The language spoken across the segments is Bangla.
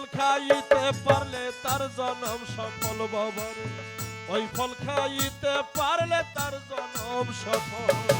ফল খাইতে পারলে তার জনম সফল বাবারে। ওই ফল খাইতে পারলে তার জনম সফল।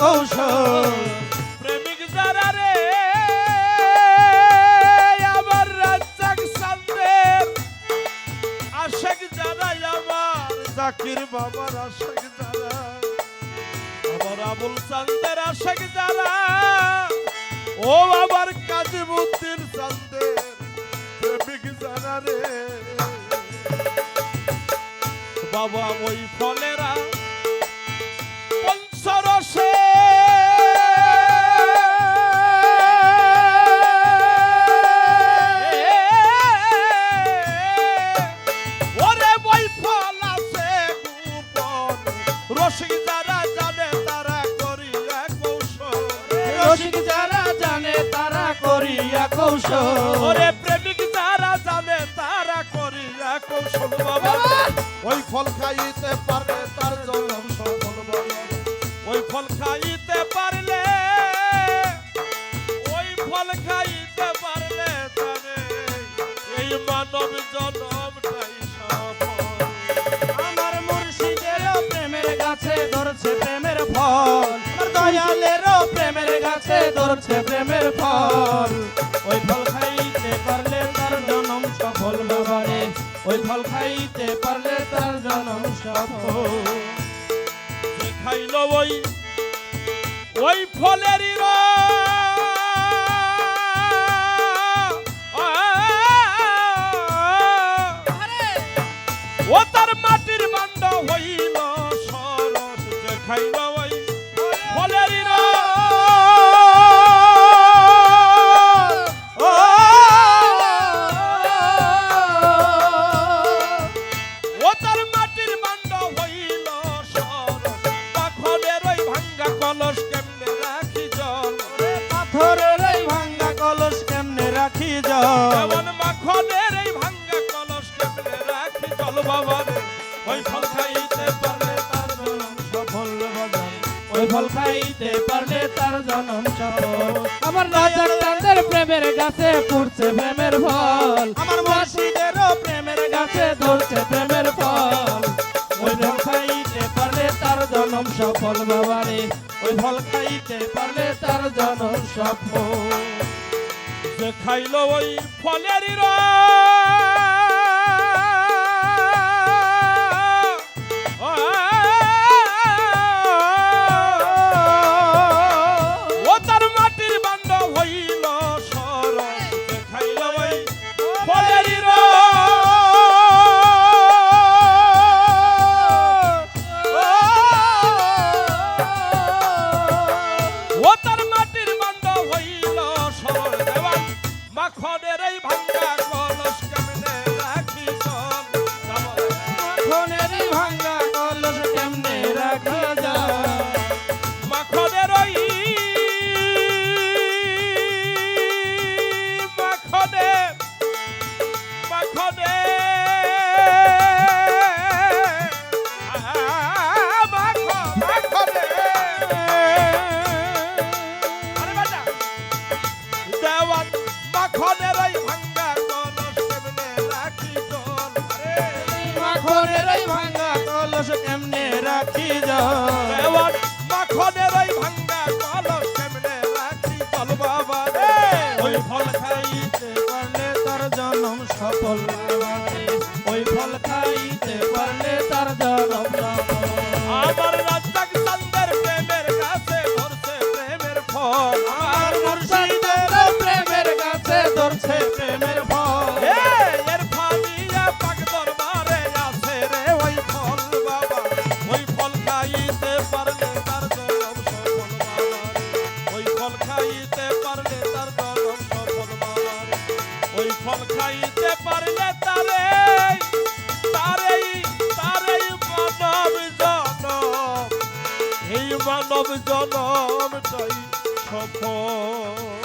কৌশল। প্রেমিক রে আবার রাজ্জাক সান্দের আশেক যারা আমার, জাকির বাবার আশেক যারা আমার আবুল চান্দের আশেক যারা ও আবার কাজীমুদ্দিন চান্দের প্রেমিক যারা রে। বাবা ওই ফলেরা কৌশল। ওরে প্রেমিক যারা জানে তারা করিয়া কৌশল বাবা। ওই ফল খাইতে পারলে তার জনম সফল বাবা ওই ফল খাইতে পারলে ওই ফল খাইতে পারলে তবে এই মানব জনমটাই সফল। আমার মুর্শিদের প্রেমের গাছে ধরছে প্রেমের ফল। দয়ালের প্রেমের গাছে ধরছে প্রেমের ফল। ওই ফল খাইতে পারলে তার জনম সফল বাবারে। ওই ফল খাইতে পারলে তার জনম সফল। খাইল ওই? ওই ফলেরই রস। ও তার মাটির বান্ড হইল সরস যে খাইল ওই ফলেরই এমন মাখনের এই ভাঙ্গা কলস কেমনে রাখি জল বাবারে ওই ফল খাইতে পারলে তার জনম সফল বাজার ওই ফল খাইতে পারলে তার জনম সফল। আমার রাজার চাঁদের প্রেমের গাছে ফুটছে প্রেমের ফল। আমার মুর্শিদেরও প্রেমের গাছে ধরছে প্রেমের ফল। ওই ফল খাইতে পারলে তার জনম সফল বাবারে ওই ফল খাইতে পারলে তার জনম সফল। খাইল ওই ফলের মাখনের ওই ভাঙ্গা কলম কেমনে রাখি বল বাবা, রে। ওই ফল খাইতে পারলে তার জন্ম সফল জনমটাই সফল